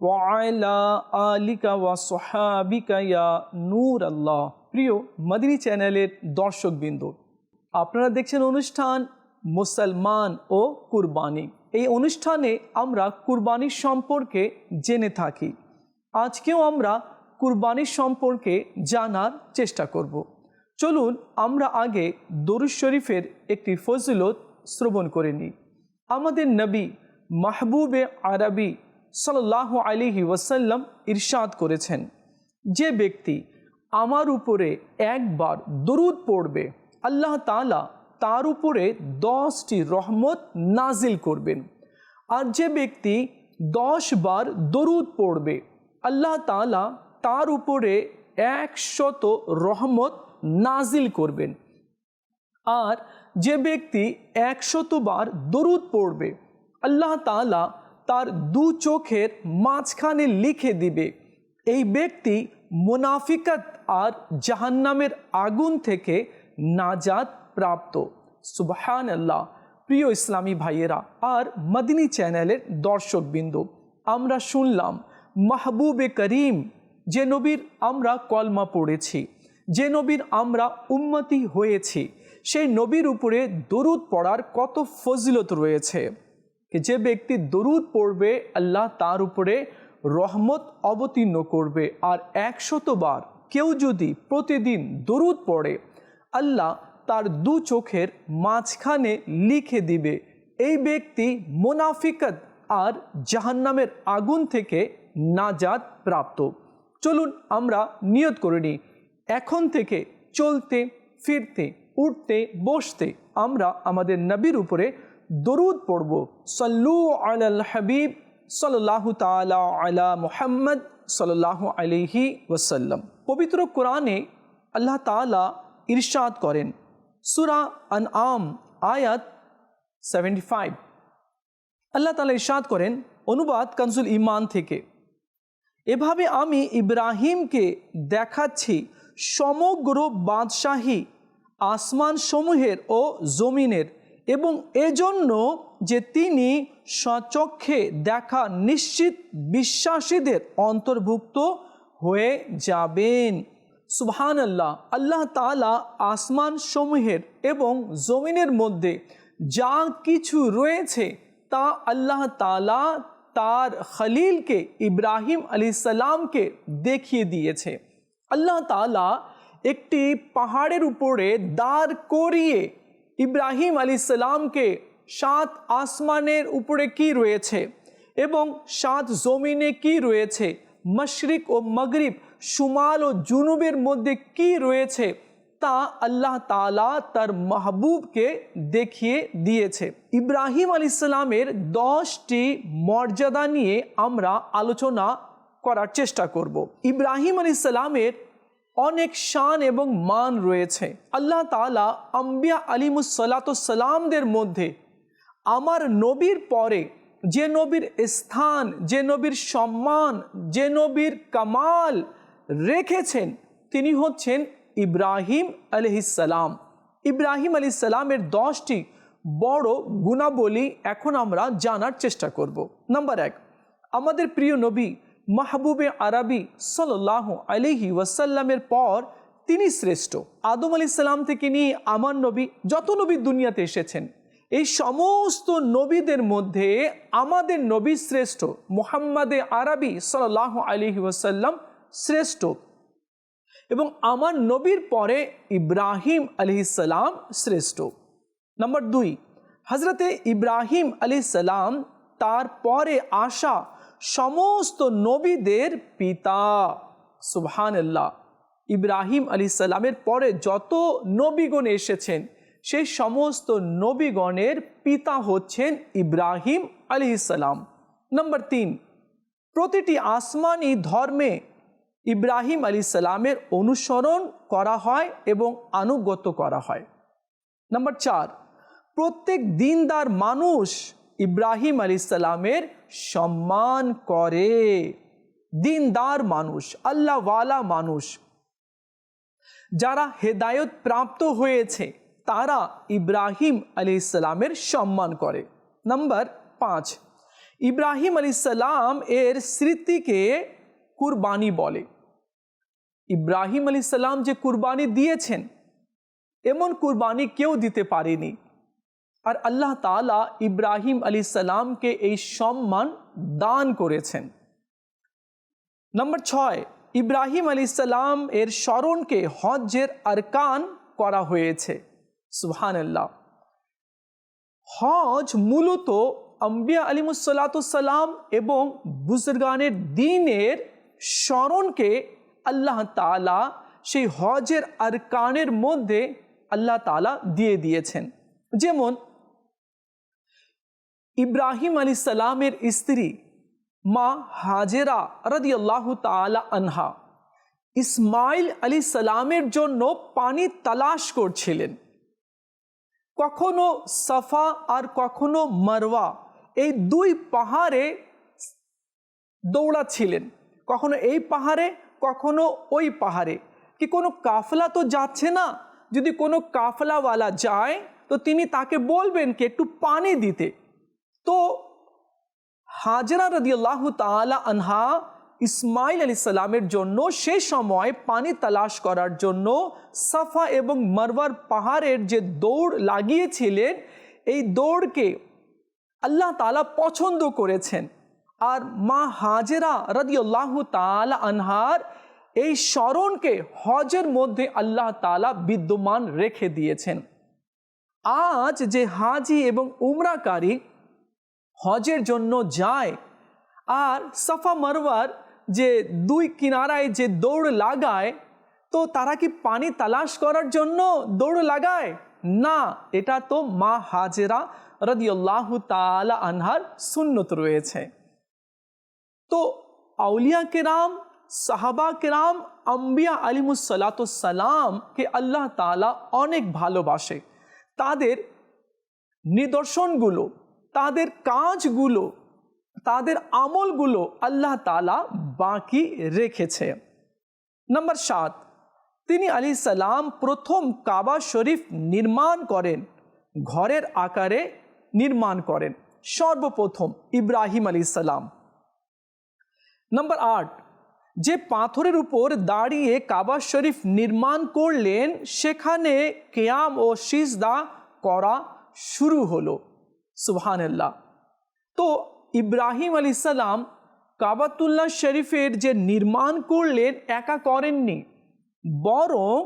আলিকা ওয়া ইয়া নূর আল্লাহ প্রিয় মাদিনী চ্যানেলের দর্শকবৃন্দ, আপনারা দেখছেন অনুষ্ঠান মুসলমান ও কুরবানি। এই অনুষ্ঠানে আমরা কুরবানি সম্পর্কে জেনে থাকি। আজকেও আমরা কুরবানি সম্পর্কে জানার চেষ্টা করব। চলুন আমরা আগে দরুজ শরীফের একটি ফজলত শ্রবণ করে নিই। আমাদের নবী মাহবুবে আরবি সাল্লাহ আলিহি ওয়াসাল্লাম ইরশাদ করেছেন, যে ব্যক্তি আমার উপরে একবার দরুদ পড়বে, আল্লাহ তালা তার উপরে দশটি রহমত নাজিল করবেন। আর যে ব্যক্তি দশ বার দরুদ পড়বে, আল্লাহ তালা তার উপরে একশত রহমত নাজিল করবেন। আর যে ব্যক্তি একশতবার দরুদ পড়বে, আল্লাহ তালা তার দু চোখের মাঝখানে লিখে দিবে। এই ব্যক্তি মুনাফিকাত আর জাহান্নামের আগুন থেকে নাজাদ প্রাপ্ত। সুবহান আল্লাহ প্রিয় ইসলামী ভাইয়েরা, আর মদিনী চ্যানেলের দর্শকবৃন্দ, আমরা শুনলাম, মাহবুবে করিম, যে নবীর আমরা কলমা পড়েছি, যে নবীর আমরা উন্মতি হয়েছি, সেই নবীর উপরে দরুদ পড়ার কত ফজিলত রয়েছে। যে ব্যক্তি দরুদ পড়বে আল্লাহ তার উপরে রহমত অবতীর্ণ করবে আর একশতবার কেউ যদি প্রতিদিন দরুদ পড়ে আল্লাহ তার দু চোখের মাঝখানে লিখে দিবে এই ব্যক্তি মোনাফিকত আর জাহান্নামের আগুন থেকে নাজাদ প্রাপ্ত চলুন আমরা নিয়ত করে নিই এখন থেকে চলতে ফিরতে উঠতে বসতে আমরা আমাদের নবীর উপরে দরুদ পড়ব। সল্লু আল হাবিব সাল্লাহ তালা আলা মুহাম্মদ সাল্লাহ আলিহি ওসাল্লাম পবিত্র কোরআনে আল্লাহ তালা ইরশাদ করেন, সুরা আন আম আয়াত সেভেন্টি ফাইভ। আল্লাহ তালা ইরশাদ করেন, অনুবাদ কনসুল ইমান থেকে। এভাবে আমি ইব্রাহিমকে দেখাচ্ছি, সমগ্র বাদশাহী আসমান সমূহের ও জমিনের এবং এজন্য যে তিনি সচক্ষে দেখা নিশ্চিত বিশ্বাসীদের অন্তর্ভুক্ত হয়ে যাবেন। সুবহান আল্লাহ আল্লাহ তালা আসমান সমূহের এবং জমিনের মধ্যে যা কিছু রয়েছে তা আল্লাহ তালা তার খলিলকে ইব্রাহিম আলী সালামকে দেখিয়ে দিয়েছে। আল্লাহ তালা একটি পাহাড়ের উপরে দাঁড় করিয়ে ইব্রাহিম আলী সালামকে সাত আসমানের উপরে কি রয়েছে এবং সাত জমিনে কি রয়েছে? মশরিক ও মগরিব সুমাল ও জুনুবের মধ্যে কি রয়েছে? তা আল্লাহ তালা তার মাহবুবকে দেখিয়ে দিয়েছে। ইব্রাহিম আলী ইসলামের দশটি মর্যাদা নিয়ে আমরা আলোচনা করার চেষ্টা করব। ইব্রাহিম আলী ইসলামের অনেক শান এবং মান রয়েছে। আল্লাহ তালা আম্বিয়া আলিমুসাল্লাতামদের মধ্যে আমার নবীর পরে যে নবীর স্থান, যে নবীর সম্মান, যে নবীর কামাল রেখেছেন, তিনি হচ্ছেন ইব্রাহিম আলহিসাল্লাম ইব্রাহিম আলি সালামের দশটি বড় গুণাবলী এখন আমরা জানার চেষ্টা করব। নাম্বার এক, আমাদের প্রিয় নবী মাহবুবে আরবি সাল্লাহ আলিহি ওয়াসাল্লামের পর তিনি শ্রেষ্ঠ। আদম আলি সাল্লাম থেকে নিয়ে আমার নবী যত নবী দুনিয়াতে এসেছেন, এই সমস্ত নবীদের মধ্যে আমাদের নবী শ্রেষ্ঠ, মোহাম্মদে আরবি সাল্লাহ আলিহি ওয়াসাল্লাম শ্রেষ্ঠ। এবং আমার নবীর পরে ইব্রাহিম আলহিসাল্লাম শ্রেষ্ঠ। নম্বর দুই হজরতে ইব্রাহিম আলি সালাম তার পরে আসা সমস্ত নবীদের পিতা। সুবহান আল্লাহ ইব্রাহিম আলী সালামের পরে যত নবীগণ এসেছেন, সেই সমস্ত নবীগণের পিতা হচ্ছেন ইব্রাহিম আলী সালাম। নম্বর তিন, প্রতিটি আসমানি ধর্মে ইব্রাহিম আলী সালামের অনুসরণ করা হয় এবং আনুগত্য করা হয়। নম্বর চার, প্রত্যেক দিনদার মানুষ ইব্রাহিম আলী সালামের সম্মান করে। দিনদার মানুষ, আল্লাহওয়ালা মানুষ। যারা হেদায়ত প্রাপ্ত হয়েছে, তারা ইব্রাহিম আলী ইসলামের সম্মান করে। নাম্বার পাঁচ, ইব্রাহিম আলী সালাম এর স্মৃতিকে কুরবানি বলে। ইব্রাহিম আলী সালাম যে কুরবানি দিয়েছেন, এমন কুরবানি কেউ দিতে পারেনি। আর আল্লাহ তালা ইব্রাহিম আলী সালামকে এই সম্মান দান করেছেন। নম্বর ছয়, ইব্রাহিম আলী সালাম এর স্মরণকে হজ্জের আরকান করা হয়েছে। সুবহানাল্লাহ। হজ মূলত আম্বিয়া আলিমুসাল্লাতুসাল্লাম এবং বুজরগানের দিনের স্মরণকে আল্লাহ তালা সেই হজের আরকানের মধ্যে আল্লাহ তালা দিয়ে দিয়েছেন। যেমন ইব্রাহিম আলী সালামের স্ত্রী মা হাজেরা রদি আল্লাহ তালা আনহা ইসমাইল আলী সালামের জন্য পানি তালাশ করছিলেন। কখনো সাফা আর কখনো মারওয়া এই দুই পাহাড়ে দৌড়াচ্ছিলেন। কখনো এই পাহাড়ে, কখনো ওই পাহাড়ে। কি কোনো কাফলা তো যাচ্ছে না? যদি কোনো কাফলাওয়ালা যায়, তো তিনি তাকে বলবেন কি, একটু পানি দিতে। তো হাজরা রদিয়াল্লাহ তালা আনহা ইসমাইল আলী সালামের জন্য সে সময় পানি তালাশ করার জন্য সাফা এবং মারওয়ার পাহাড়ের যে দৌড় লাগিয়েছিলেন, এই দৌড়কে আল্লাহ তালা পছন্দ করেছেন। আর মা হাজেরা রদিয়াল্লাহ তালা আনহার এই স্মরণকে হজের মধ্যে আল্লাহ তালা বিদ্যমান রেখে দিয়েছেন। আজ যে হাজি এবং উমরাকারী হজের জন্য যায়। আর সাফা মারওয়ার যে দুই কিনারায় যে দৌড় লাগায়, তো তারা কি পানি তালাশ করার জন্য দৌড় লাগায়? না, এটা তো মা হাজেরা রদিয়াল্লাহ তালা আনহার সুন্নত রয়েছে। তো আউলিয়া কেরাম, সাহাবা কেরাম, আম্বিয়া আলিমুসালাতামকে আল্লাহ তালা অনেক ভালোবাসে। তাদের নিদর্শনগুলো তাদের কাজগুলো, তাদের আমলগুলো আল্লাহ তালা বাকি রেখেছে। নম্বর সাত, তিনি আলী সালাম প্রথম কাবা শরীফ নির্মাণ করেন, ঘরের আকারে নির্মাণ করেন। সর্বপ্রথম ইব্রাহিম আলী সালাম। নম্বর আট, যে পাথরের উপর দাঁড়িয়ে কাবা শরীফ নির্মাণ করলেন, সেখানে কেয়াম ও সিজদা করা শুরু হলো। সুবহানাল্লাহ। তো ইব্রাহিম আলী সালাম কাবাতুল্লাহ শরীফের যে নির্মাণ করলেন, একা করেননি। বরং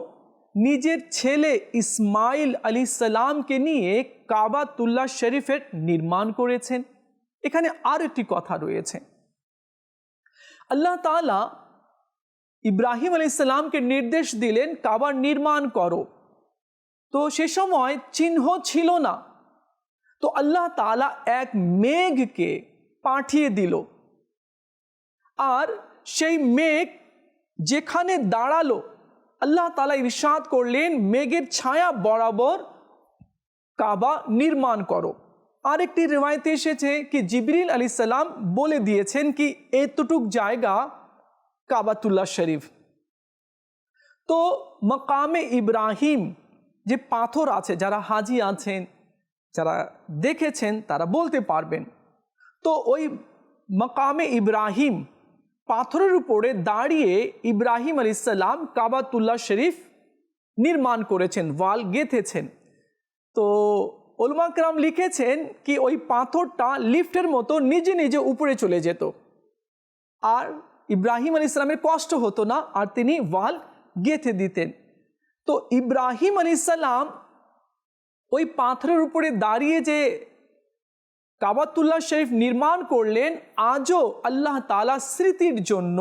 নিজের ছেলে ইসমাইল আলী সালামকে নিয়ে কাবাতুল্লাহ শরীফের নির্মাণ করেছেন। এখানে আর একটি কথা রয়েছে। আল্লাহ তালা ইব্রাহিম আলী সালামকে নির্দেশ দিলেন, কাবার নির্মাণ করো। তো সে সময় চিহ্ন ছিল না। তো আল্লাহ তালা এক মেঘকে পাঠিয়ে দিল আর সেই মেঘ যেখানে দাঁড়াল আল্লাহ তালা ইরশাদ করলেন মেঘের ছায়া বরাবর কাবা নির্মাণ করো আরেকটি রেওয়ায়তে এসেছে কি জিবরিল আলী বলে দিয়েছেন কি এতটুক জায়গা কাবাতুল্লাহ শরীফ তো মকামে ইব্রাহিম যে পাথর আছে যারা হাজি আছেন যারা দেখেছেন, তারা বলতে পারবেন। তো ওই মকামে ইব্রাহিম পাথরের উপরে দাঁড়িয়ে ইব্রাহিম আলিসাল্লাম কাবাতুল্লাহ শরীফ নির্মাণ করেছেন, ওয়াল গেঁথেছেন। তো ওলমাকরাম লিখেছেন কি ওই পাথরটা লিফটের মতো নিজে নিজে উপরে চলে যেত। আর ইব্রাহিম আলী ইসলামের কষ্ট হতো না, আর তিনি ওয়াল গেঁথে দিতেন। তো ইব্রাহিম আলী সাল্লাম ওই পাথরের উপরে দাঁড়িয়ে যে কাবাতুল্লাহ শরীফ নির্মাণ করলেন, আজও আল্লাহ তালা স্মৃতির জন্য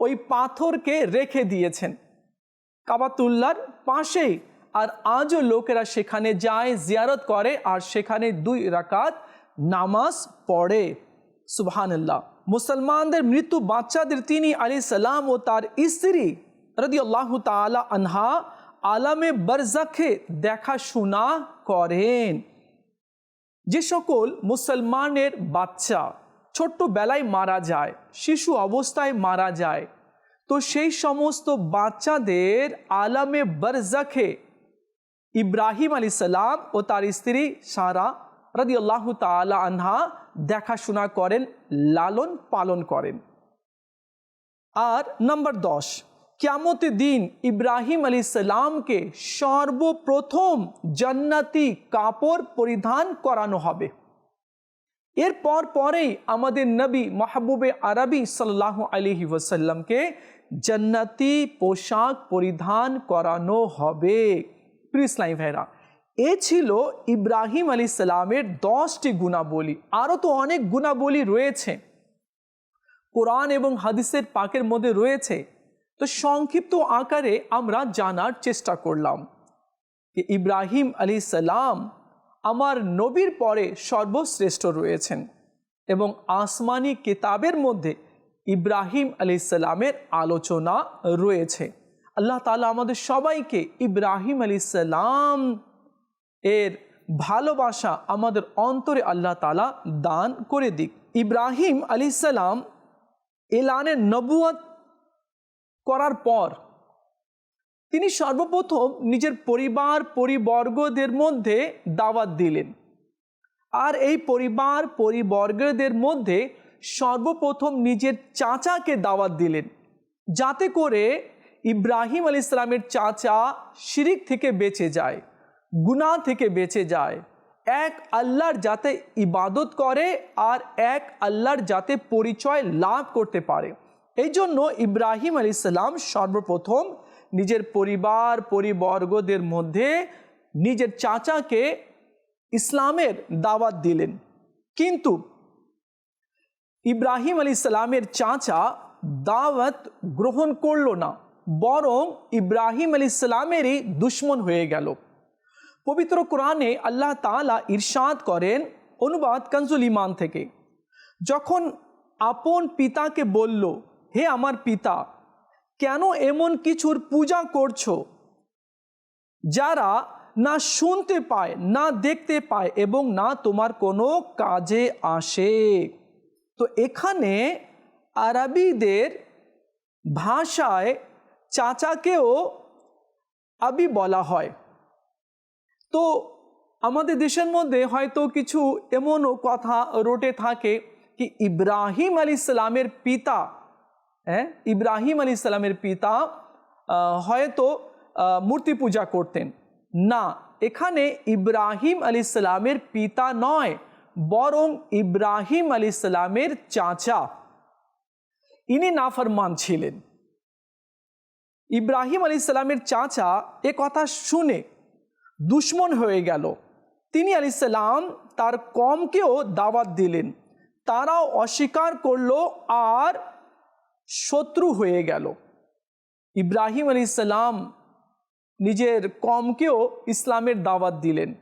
ওই পাথরকে রেখে দিয়েছেন। কাবাতুল্লার পাশেই আর আজও লোকেরা সেখানে যায়, জিয়ারত করে আর সেখানে দুই রাকাত নামাজ পড়ে। সুবহানাল্লাহ। মুসলমানদের মৃত্যু বাচ্চাদের, তিনি আলী সালাম ও তার স্ত্রী রদি আল্লাহ তালা আনহা আলামে বরজাখে দেখাশোনা করেন। যে সকল মুসলমানের বাচ্চা ছোট্টবেলায় মারা যায়, শিশু অবস্থায় মারা যায়, তো সেই সমস্ত বাচ্চাদের আলামে বরজাখে ইব্রাহিম আলী সালাম ও তার স্ত্রী সারা রাদি আল্লাহ তালা আনহা দেখাশোনা করেন, লালন পালন করেন। আর নম্বর দশ ক্যামতে দিন ইব্রাহিম আলী সালামকে সর্বপ্রথম জান্নাতি কাপড় পরিধান করানো হবে এরপর পরেই আমাদের নবী মাহবুবে আরবি সাল্লাহ আলহি ওসাল্লামকে জান্নাতি পোশাক পরিধান করানো হবে প্রিসলাই ভাইরা এ ছিল ইব্রাহিম আলী সালামের দশটি গুণাবলী আরও তো অনেক গুণাবলী রয়েছে কোরআন এবং হাদিসের পাকের মধ্যে রয়েছে তো সংক্ষিপ্ত আকারে আমরা জানার চেষ্টা করলাম যে ইব্রাহিম আলী সালাম আমার নবীর পরে সর্বশ্রেষ্ঠ রয়েছেন এবং আসমানি কিতাবের মধ্যে ইব্রাহিম আলী সালামের আলোচনা রয়েছে। আল্লাহ তালা আমাদের সবাইকে ইব্রাহিম আলী সালাম এর ভালোবাসা আমাদের অন্তরে আল্লাহ তালা দান করে দিক। ইব্রাহিম আলী সালাম এলানের নবুয়ত করার পর তিনি সর্বপ্রথম নিজের পরিবার, পরিবর্গদের মধ্যে দাওয়াত দিলেন। আর এই পরিবার, পরিবর্গদের মধ্যে সর্বপ্রথম নিজের চাচাকে দাওয়াত দিলেন। যাতে করে ইব্রাহিম আল ইসলামের চাচা শিরিক থেকে বেঁচে যায়, গুনাহ থেকে বেঁচে যায়। এক আল্লাহর যাতে ইবাদত করে আর এক আল্লাহর যাতে পরিচয় লাভ করতে পারে। এই জন্য ইব্রাহিম আলী সাল্লাম সর্বপ্রথম নিজের পরিবার, পরিবর্গদের মধ্যে নিজের চাচাকে ইসলামের দাওয়াত দিলেন। কিন্তু ইব্রাহিম আলী সালামের চাচা দাওয়াত গ্রহণ করল না, বরং ইব্রাহিম আলী সালামেরই দুশ্মন হয়ে গেল। পবিত্র কোরআনে আল্লাহ তালা ইরশাদ করেন অনুবাদ কনজুল ইমান থেকে, যখন আপন পিতাকে বলল হে আমার পিতা, কেন এমন কিছুর পূজা করছ? যারা না শুনতে পায়, না দেখতে পায় এবং না তোমার কোনো কাজে আসে। তো এখানে আরবিদের ভাষায় চাচাকেও আবি বলা হয়। তো আমাদের দেশের মধ্যে হয়তো কিছু এমনও কথা রটে থাকে কি ইব্রাহিম আলী ইসলামের পিতা হ্যাঁ ইব্রাহিম আলী ইসলামের পিতা হয়তো মূর্তি পূজা করতেন। না, এখানে ইব্রাহিম আলী ইসলামের পিতা নয়, বরং ইব্রাহিম আলী ইসলামের চাচা। ইনি নাফরমান ছিলেন। ইব্রাহিম আলী ইসলামের চাচা এ কথা শুনে দুশ্মন হয়ে গেল। তিনি আলী সালাম তার কমকেও দাওয়াত দিলেন। তারাও অস্বীকার করল, আর শত্রু হয়ে গেল। ইব্রাহিম আলী সালাম নিজের কমকেও ইসলামের দাওয়াত দিলেন।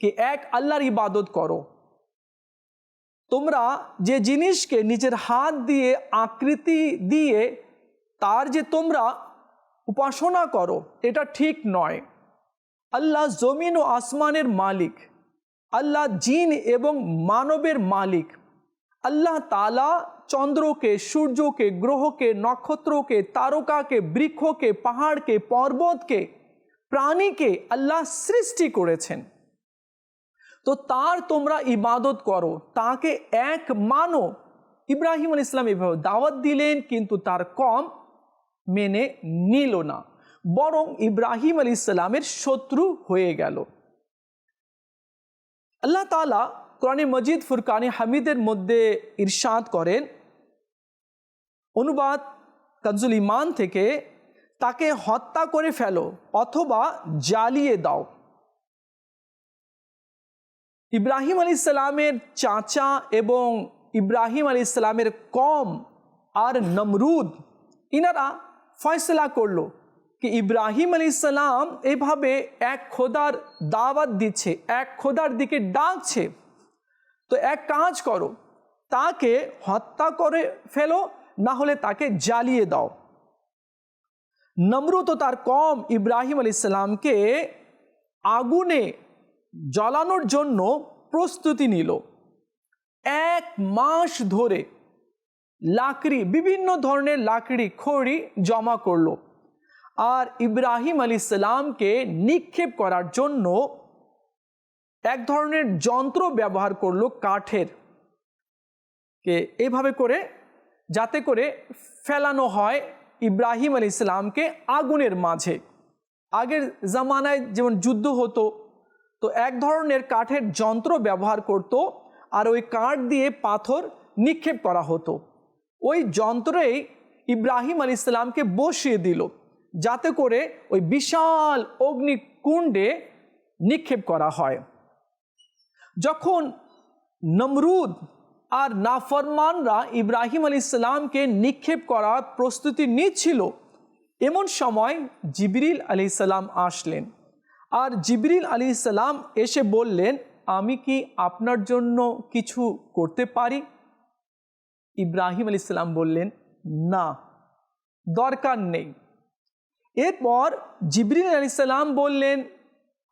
কি এক আল্লাহর ইবাদত করো। তোমরা যে জিনিসকে নিজের হাত দিয়ে আকৃতি দিয়ে তার যে তোমরা উপাসনা করো, এটা ঠিক নয়। আল্লাহ জমিন ও আসমানের মালিক। আল্লাহ জিন এবং মানবের মালিক। আল্লাহ তালা চন্দ্রকে, সূর্যকে, গ্রহকে, নক্ষত্রকে, তারকাকে, বৃক্ষকে, পাহাড়কে, পর্বতকে, প্রাণীকে আল্লাহ সৃষ্টি করেছেন। তো তার তোমরা ইবাদত করো, তাকে এক মানো। ইব্রাহিম আল ইসলাম এভাবে দাওয়াত দিলেন, কিন্তু তার কম মেনে নিল না। বরং ইব্রাহিম আলী ইসলামের শত্রু হয়ে গেল। আল্লাহ তালা কোরআনে মজিদ, ফুরকানে হামিদের মধ্যে ইরশাদ করেন অনুবাদ কাজুল ইমান থেকে তাকে হত্যা করে ফেলো অথবা জ্বালিয়ে দাও। ইব্রাহিম আলী ইসলামের চাচা এবং ইব্রাহিম আলী ইসলামের কম আর নমরুদ, ইনারা ফয়সলা করল কি ইব্রাহিম আলী ইসলাম এভাবে এক খোদার দাওয়াত দিচ্ছে, এক খোদার দিকে ডাকছে। তো এক কাজ করো, তাকে হত্যা করে ফেলো না হলে তাকে জ্বালিয়ে দাও। নমরুত তার কম ইব্রাহিম আলী ইসলামকে আগুনে জ্বালানোর জন্য প্রস্তুতি নিল। এক মাস ধরে লাকড়ি, বিভিন্ন ধরনের লাকড়ি, খড়ি জমা করল আর ইব্রাহিম আলী ইসলামকে নিক্ষেপ করার জন্য এক ধরনের যন্ত্র ব্যবহার করল কাঠের। কে এইভাবে করে যাতে করে ফেলানো হয় ইব্রাহিম আলী ইসলামকে আগুনের মাঝে। আগের জামানায় যেমন যুদ্ধ হতো, তো এক ধরনের কাঠের যন্ত্র ব্যবহার করত আর ওই কাঠ দিয়ে পাথর নিক্ষেপ করা হতো। ওই যন্ত্রেই ইব্রাহিম আলী ইসলামকে বসিয়ে দিল, যাতে করে ওই বিশাল অগ্নিকুণ্ডে নিক্ষেপ করা হয়। যখন নমরুদ আর নাফরমানরা ইব্রাহিম আলী ইসলামকে নিক্ষেপ করার প্রস্তুতি নিচ্ছিল। এমন সময় জিবরিল আলী ইসলাম আসলেন। আর জিবরিল আলী ইসলাম এসে বললেন, আমি কি আপনার জন্য কিছু করতে পারি? ইব্রাহিম আলী ইসলাম বললেন, না, দরকার নেই। এরপর জিবরিল আলী সাল্লাম বললেন,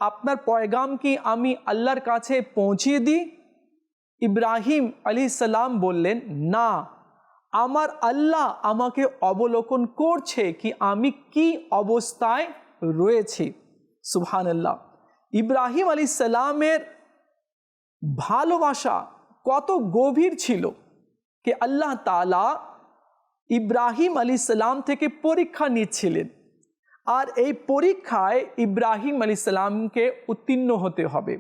আপনার পয়গাম কি আমি আল্লাহর কাছে পৌঁছিয়ে দিই? ইব্রাহিম আলী সাল্লাম বললেন, না, আমার আল্লাহ আমাকে অবলোকন করছে কি আমি কি অবস্থায় রয়েছি? সুবহান আল্লাহ ইব্রাহিম আলী সাল্লামের ভালোবাসা কত গভীর ছিল কে আল্লাহ তালা ইব্রাহিম আলী সাল্লাম থেকে পরীক্ষা নিচ্ছিলেন। আর এই পরীক্ষায় ইব্রাহিম আলী সাল্লামকে উত্তীর্ণ হতে হবে।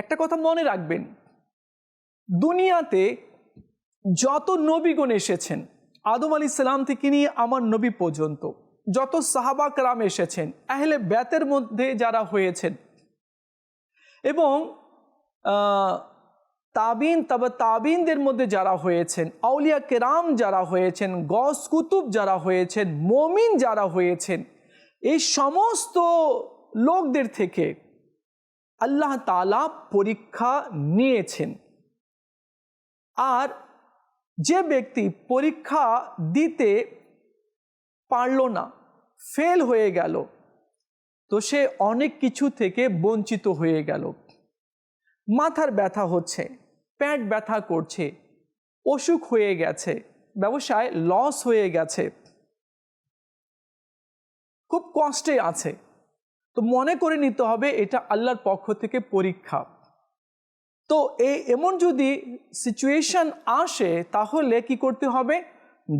একটা কথা মনে রাখবেন, দুনিয়াতে যত নবীগণ এসেছেন, আদম আলী সাল্লাম থেকে নিয়ে আমার নবী পর্যন্ত, যত সাহাবাকরাম এসেছেন, আহলে ব্যাতের মধ্যে যারা হয়েছেন এবং তাবিন তবে তাবিনদের মধ্যে যারা হয়েছেন, আউলিয়া কেরাম যারা হয়েছেন, গস কুতুব যারা হয়েছেন, মমিন যারা হয়েছেন, এই সমস্ত লোকদের থেকে আল্লাহ তালা পরীক্ষা নিয়েছেন। আর যে ব্যক্তি পরীক্ষা দিতে পারল না, ফেল হয়ে গেল, তো সে অনেক কিছু থেকে বঞ্চিত হয়ে গেল। মাথার ব্যথা হচ্ছে প্যাট ব্যথা করছে, অসুখ হয়ে গেছে, ব্যবসায় লস হয়ে গেছে। খুব কষ্টে আছে। তো মনে করে নিতে হবে এটা আল্লাহর পক্ষ থেকে পরীক্ষা। তো এই এমন যদি সিচুয়েশন আসে, তাহলে কি করতে হবে?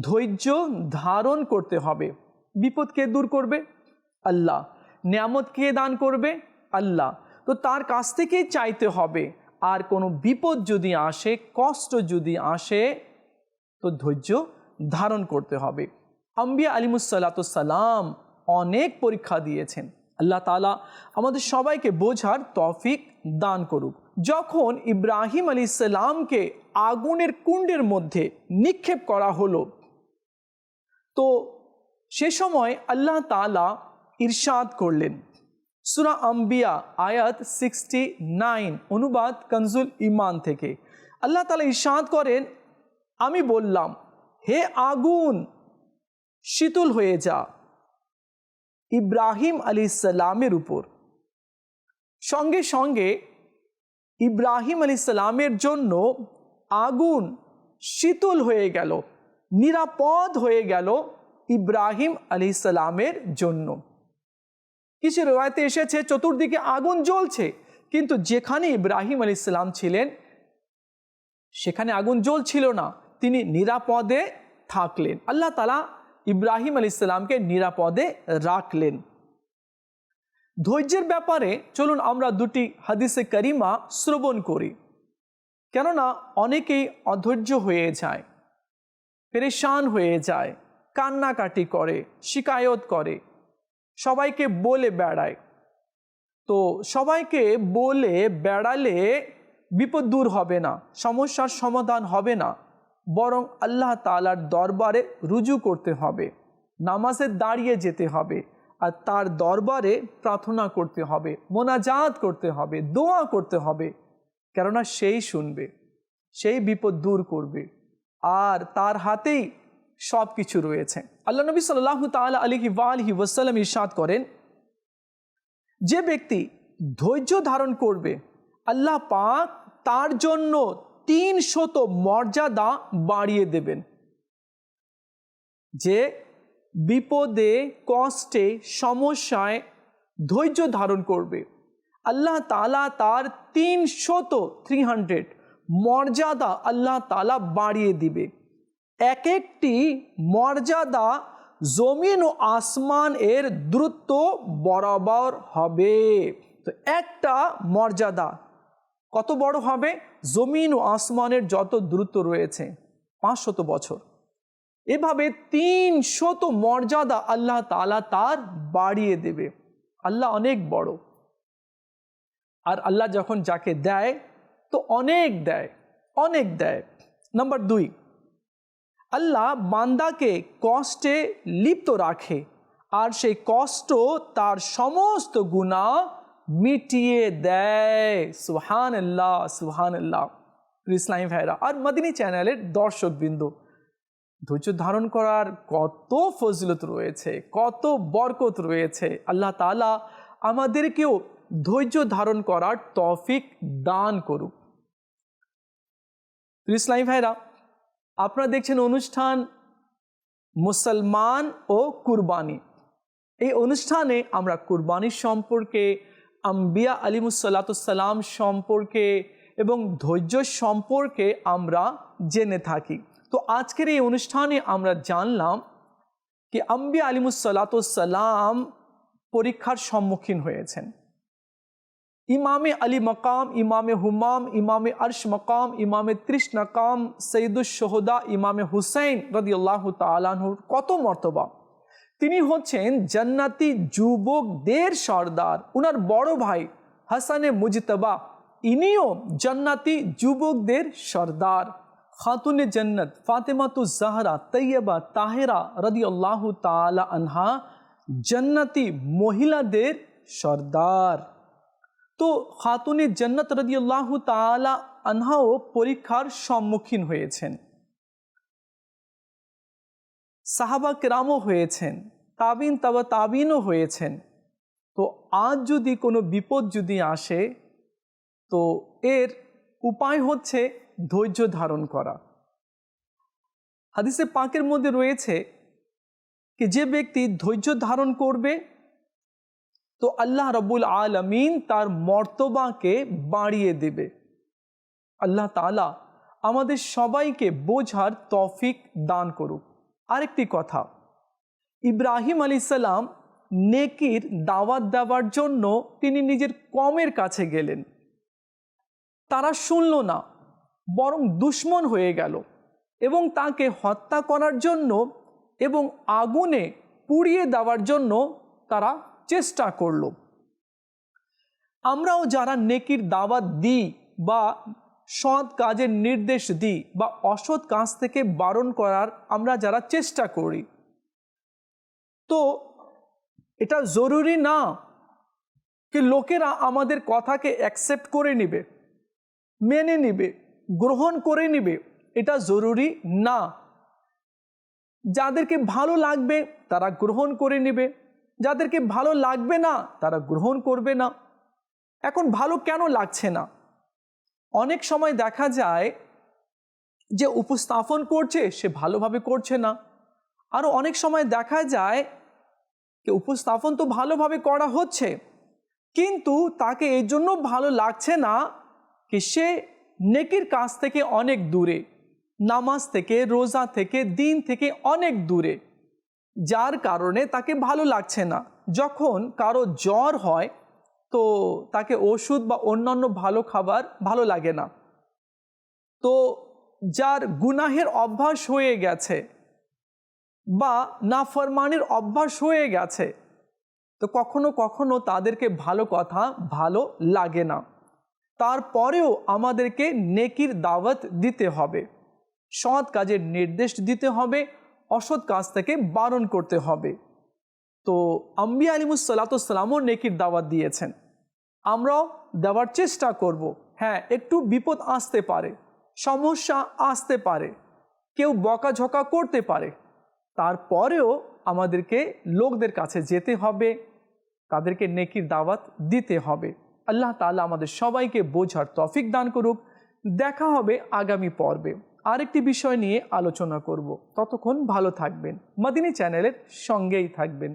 ধৈর্য ধারণ করতে হবে। বিপদ কে দূর করবে? আল্লাহ। নিয়ামত কে দান করবে? আল্লাহ। তো তার কাছ থেকেই চাইতে হবে। আর কোনো বিপদ যদি আসে, কষ্ট যদি আসে, তো ধৈর্য ধারণ করতে হবে। আম্বিয়া আলিমুসাল্লাতাম অনেক পরীক্ষা দিয়েছেন। আল্লাহ তালা আমাদের সবাইকে বোঝার তফিক দান করুক। যখন ইব্রাহিম আলী সাল্লামকে আগুনের কুণ্ডের মধ্যে নিক্ষেপ করা হলো, তো সে সময় আল্লাহ তালা ইরশাদ করলেন। সুরা আম্বিয়া আয়াত সিক্সটি নাইন অনুবাদ কনজুল ইমান থেকে। আল্লাহ তালা ইরশাদ করেন, আমি বললাম, হে আগুন, শীতল হয়ে যা। ইব্রাহিম আলী সালামের উপর। সঙ্গে সঙ্গে ইব্রাহিম আলী সালামের জন্য আগুন শীতল হয়ে গেল, নিরাপদ হয়ে গেল ইব্রাহিম আলী সালামের জন্য। কিছু রয়েতে এসেছে, চতুর্দিকে আগুন জ্বলছে, কিন্তু যেখানে ইব্রাহিম আলী ইসলাম ছিলেন, সেখানে আগুন জ্বলছিল না, তিনি নিরাপদে থাকলেন। আল্লাহ তালা ইব্রাহিম আলী ইসলামকে নিরাপদে রাখলেন। ধৈর্যের ব্যাপারে চলুন আমরা দুটি হাদিসে করিমা শ্রবণ করি। কেননা অনেকেই অধৈর্য হয়ে যায়, পেরেশান হয়ে যায়, কান্নাকাটি করে, শিকায়ত করে, সবাইকে বলে বেড়ায়। তো সবাইকে বলে বেড়ালে বিপদ দূর হবে না, সমস্যার সমাধান হবে না। বরং আল্লাহ তালার দরবারে রুজু করতে হবে, নামাজে দাঁড়িয়ে যেতে হবে আর তার দরবারে প্রার্থনা করতে হবে, মোনাজাত করতে হবে, দোয়া করতে হবে। কেননা সেই শুনবে, সেই বিপদ দূর করবে আর তার হাতেই সব কিছু রয়েছে। আল্লাহ নবী সাল্লাহ তাল আলহি আলহি ওসাল্লাম ইরশাদ করেন, যে ব্যক্তি ধৈর্য ধারণ করবে, আল্লাহ পাক তার জন্য তিন শত মর্যাদা বাড়িয়ে দেবেন। যে বিপদে, কষ্টে, সমস্যায় ধৈর্য ধারণ করবে। আল্লাহ তালা তার তিন শত থ্রি হান্ড্রেড মর্যাদা আল্লাহ তালা বাড়িয়ে দিবে। এক একটি মর্যাদা জমিন ও আসমান এর দ্রুত বরাবর হবে। তো একটা মর্যাদা কত বড় হবে? জমিন ও আসমানের যত দ্রুত রয়েছে, পাঁচশত বছর। এভাবে তিন শত মর্যাদা আল্লাহ তালা তার বাড়িয়ে দেবে। আল্লাহ অনেক বড়। আর আল্লাহ যখন যাকে দেয়, তো অনেক দেয় অনেক দেয়। নাম্বার দুই, আল্লাহ বান্দাকে কষ্টে লিপ্ত রাখে। আর সেই কষ্ট তার সমস্ত গুণা মিটিয়ে দেয় সুহান আল্লাহ সুহান আল্লাহ ইসলামী ভাইরা আর মদিনী চ্যানেলের দর্শক বিন্দু ধৈর্য ধারণ করার কত ফজিলত রয়েছে, কত বরকত রয়েছে। আল্লাহ তালা আমাদেরকেও ধৈর্য ধারণ করার তফিক দান করুক। ইসলামী ভাইরা, আপনারা দেখছেন অনুষ্ঠান মুসলমান ও কুরবানি। এই অনুষ্ঠানে আমরা কুরবানির সম্পর্কে আম্বিয়া আলিমুসাল্লাতাম সম্পর্কে এবং ধৈর্য সম্পর্কে আমরা জেনে থাকি। তো আজকের এই অনুষ্ঠানে আমরা জানলাম কি আম্বিয়া আলিমুসাল্লাতাম পরীক্ষার সম্মুখীন হয়েছেন। ইমামে আলী মকাম, ইমামে হুমাম, ইমামে আরশ মকাম, ইমামে ত্রিশ নকাম সঈদুশোহদা ইমামে হুসেন রদিয়াল্লাহ তালাহুর কত মর্তবা। তিনি হচ্ছেন জান্নাতি যুবকদের সর্দার। উনার বড় ভাই হাসানে মুজতবা, ইনিও জান্নাতি যুবকদের সর্দার। খাতুনে জন্নত ফাতেমাতু জাহরা তৈয়বা তাহেরা রদিয়াল্লাহ তালা আনহা জান্নাতি মহিলাদের সর্দার। তো খাতুনে জন্নত রদিয়াল্লাহ তালা আনহাও পরীক্ষার সম্মুখীন হয়েছেন। সাহাবা কেরামও হয়েছেন, তাবিন তাবা তাবিনও হয়েছেন। তো আজ যদি কোনো বিপদ যদি আসে, তো এর উপায় হচ্ছে ধৈর্য ধারণ করা। হাদিসে পাকের মধ্যে রয়েছে কি যে ব্যক্তি ধৈর্য ধারণ করবে, তো আল্লাহ রবুল আলমিন তার মর্তবাকে বাড়িয়ে দেবে। আল্লাহ তালা আমাদের সবাইকে বোঝার তফিক দান করুক। আরেকটি কথা। ইব্রাহিম আলী সালাম নেকির দাওয়াত দেওয়ার জন্য তিনি নিজের কমের কাছে গেলেন। তারা শুনল না, বরং দুশ্মন হয়ে গেল এবং তাকে হত্যা করার জন্য এবং আগুনে পুড়িয়ে দেওয়ার জন্য তারা চেষ্টা করল। আমরাও যারা নেকির দাওয়াত দিই বা সৎ কাজের নির্দেশ দিই বা অসৎ কাজ থেকে বারণ করার আমরা যারা চেষ্টা করি। তো এটা জরুরি না কি লোকেরা আমাদের কথাকে অ্যাকসেপ্ট করে নিবে, মেনে নিবে, গ্রহণ করে নিবে, এটা জরুরি না। যাদেরকে ভালো লাগবে তারা গ্রহণ করে নেবে, যাদেরকে ভালো লাগবে না তারা গ্রহণ করবে না। এখন ভালো কেন লাগছে না? অনেক সময় দেখা যায় যে উপস্থাপন করছে, সে ভালোভাবে করছে না। আরও অনেক সময় দেখা যায় যে উপস্থাপন তো ভালোভাবে করা হচ্ছে, কিন্তু তাকে এই জন্য ভালো লাগছে না কি সে নেকির কাজ থেকে অনেক দূরে, নামাজ থেকে, রোজা থেকে, দিন থেকে অনেক দূরে। যার কারণে তাকে ভালো লাগছে না। যখন কারও জ্বর হয় তো তাকে ওষুধ বা অন্যান্য ভালো খাবার ভালো লাগে না। তো যার গুনাহের অভ্যাস হয়ে গেছে বা নাফরমানির অভ্যাস হয়ে গেছে, তো কখনো কখনো তাদেরকে ভালো কথা ভালো লাগে না। তারপরেও আমাদেরকে নেকির দাওয়াত দিতে হবে, সৎ কাজের নির্দেশ দিতে হবে, অসৎ কাজ থেকে বারণ করতে হবে। তো আম্বিয়া আলিমুসাল্লাতামও নেকির দাওয়াত দিয়েছেন। আমরাও দেওয়ার চেষ্টা করব। হ্যাঁ একটু বিপদ আসতে পারে, সমস্যা আসতে পারে, কেউ বকাঝকা করতে পারে। তারপরেও আমাদেরকে লোকদের কাছে যেতে হবে, তাদেরকে নেকির দাওয়াত দিতে হবে। আল্লাহ তাআলা আমাদের সবাইকে বোঝার তফিক দান করুক। দেখা হবে আগামী পর্বে। আরেকটি বিষয় নিয়ে আলোচনা করব। ততক্ষণ ভালো থাকবেন। মাদিনী চ্যানেলের সঙ্গেই থাকবেন।